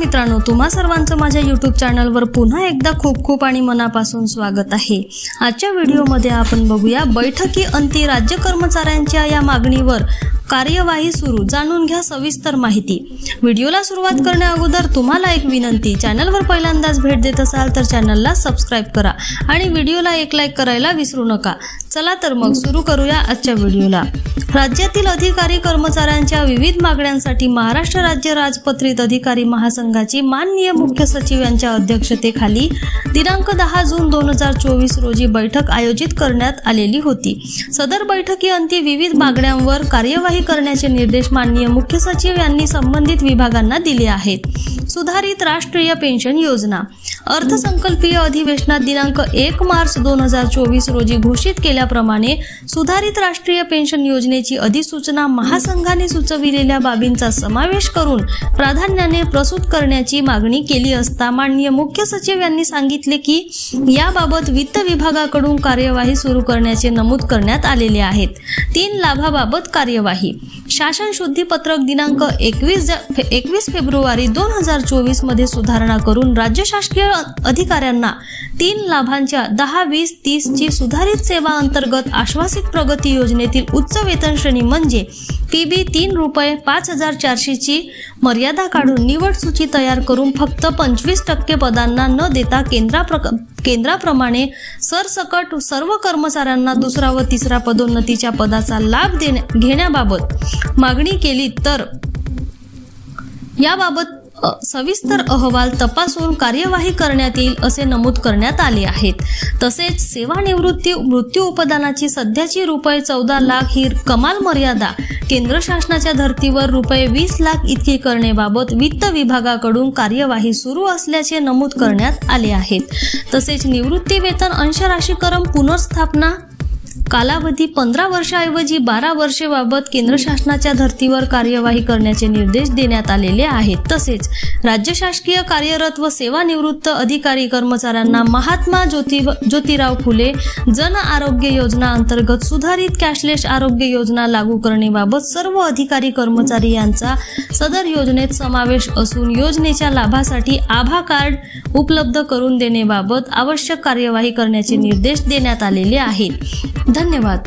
मित्रांनो तुम्हा सर्वांचं माझ्या यूट्यूब चॅनलवर पुन्हा एकदा खूप खूप आणि मनापासून स्वागत आहे. आजच्या व्हिडिओमध्ये आपण बघूया बैठकी अंती राज्य कर्मचाऱ्यांच्या या मागणीवर कार्यवाही सुरू. जाणून घ्या सविस्तर माहिती. व्हिडिओला सुरुवात करण्या अगोदर तुम्हाला एक विनंती. चॅनलवर पहिल्यांदाच भेट देत असाल तर चॅनलला सबस्क्राईब करा आणि व्हिडिओला एक लाईक करायला विसरू नका. चला तर मग सुरू करूया आजच्या व्हिडिओला. राज्यातील अधिकारी कर्मचाऱ्यांच्या विविध मागण्यांसाठी महाराष्ट्र राज्य राजपत्रित अधिकारी महासंघाची माननीय मुख्य सचिव यांच्या अध्यक्षतेखाली दिनांक दहा जून दोन हजार चोवीस रोजी बैठक आयोजित करण्यात आलेली होती. सदर बैठकीअंती विविध मागण्यांवर कार्यवाही करण्याचे निर्देश माननीय मुख्य सचिव यांनी संबंधित विभागांना दिले आहेत. सुधारित राष्ट्रीय पेन्शन योजना. अर्थसंकल्पीय अधिवेशनात दिनांक एक मार्च दोन हजार चोवीस रोजी घोषित केल्याप्रमाणे सुधारित राष्ट्रीय पेन्शन योजनेची अधिसूचना महासंघाने सुचविलेल्या बाबींचा समावेश करून प्राधान्याने प्रस्तुत करण्याची मागणी केली असता माननीय मुख्य सचिव यांनी सांगितले की याबाबत वित्त विभागाकडून कार्यवाही सुरू करण्याचे नमूद करण्यात आलेले आहेत. तीन लाभाबाबत कार्यवाही. शासन शुद्धीपत्रक दिनांक एकवीस एकवीस फेब्रुवारी दोन हजार चोवीसमध्ये सुधारणा करून राज्य शासकीय अधिकाऱ्यांना तीन लाभांच्या दहा वीस तीस ची सुधारित सेवा अंतर्गत आश्वासित प्रगती योजनेतील उच्च वेतन श्रेणी म्हणजे पी बी तीन रुपये पाच हजार चारशेची मर्यादा काढून निवड सूची तयार करून फक्त पंचवीस टक्के पदांना न देता केंद्रा केंद्राप्रमाणे सरसकट सर्व कर्मचाऱ्यांना दुसरा व तिसरा पदोन्नतीच्या पदाचा लाभ देण्या घेण्याबाबत मागणी केली तर याबाबत सविस्तर अहवाल तपासून कार्यवाही करण्यात येईल असे नमूद करण्यात आले आहेत. तसेच सेवानिवृत्ती मृत्यू उपदानाची सध्याची रुपये चौदा लाख ही कमाल मर्यादा केंद्र शासनाच्या धर्तीवर रुपये वीस लाख इतकी करण्याबाबत वित्त विभागाकडून कार्यवाही सुरू असल्याचे नमूद करण्यात आले आहेत. तसेच निवृत्ती वेतन अंशराशीकरण पुनर्स्थापना कालावधी पंधरा वर्षाऐवजी बारा वर्षे बाबत केंद्र शासनाच्या धर्तीवर कार्यवाही करण्याचे निर्देश देण्यात आलेले आहेत. तसेच राज्य शासकीय कार्यरत व सेवानिवृत्त अधिकारी कर्मचाऱ्यांना महात्मा ज्योति ज्योतिराव फुले जन आरोग्य योजना अंतर्गत सुधारित कॅशलेस आरोग्य योजना लागू करणेबाबत सर्व अधिकारी कर्मचारी यांचा सदर योजनेत समावेश असून योजनेच्या लाभासाठी आभा कार्ड उपलब्ध करून देण्याबाबत आवश्यक कार्यवाही करण्याचे निर्देश देण्यात आलेले आहेत. 種は